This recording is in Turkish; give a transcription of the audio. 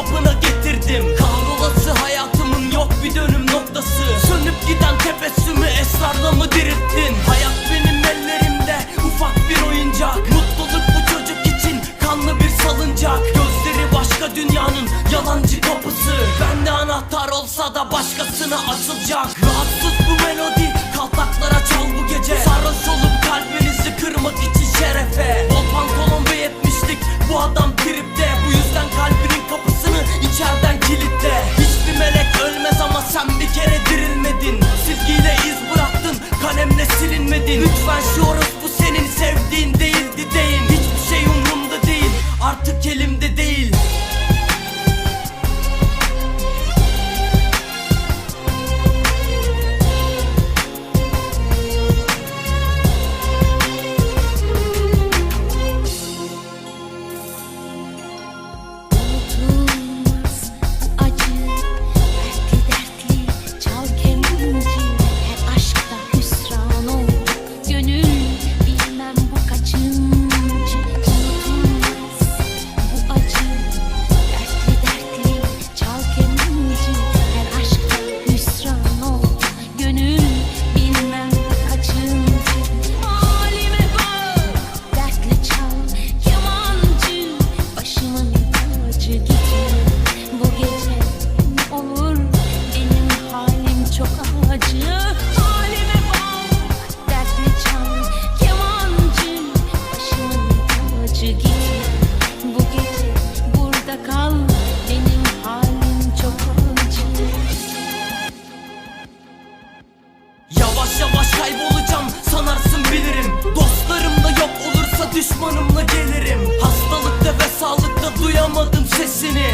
kapına getirdim. Kahrolası hayatımın yok bir dönüm noktası. Sönüp giden tebessümü esrarla mı dirilttin? Hayat benim ellerimde ufak bir oyuncak. Mutluluk bu çocuk için kanlı bir salıncak. Gözleri başka dünyanın yalancı kapısı. Bende anahtar olsa da başkasına açılacak. Rahatsız düşmanımla gelirim. Hastalıkta ve sağlıkta duyamadım sesini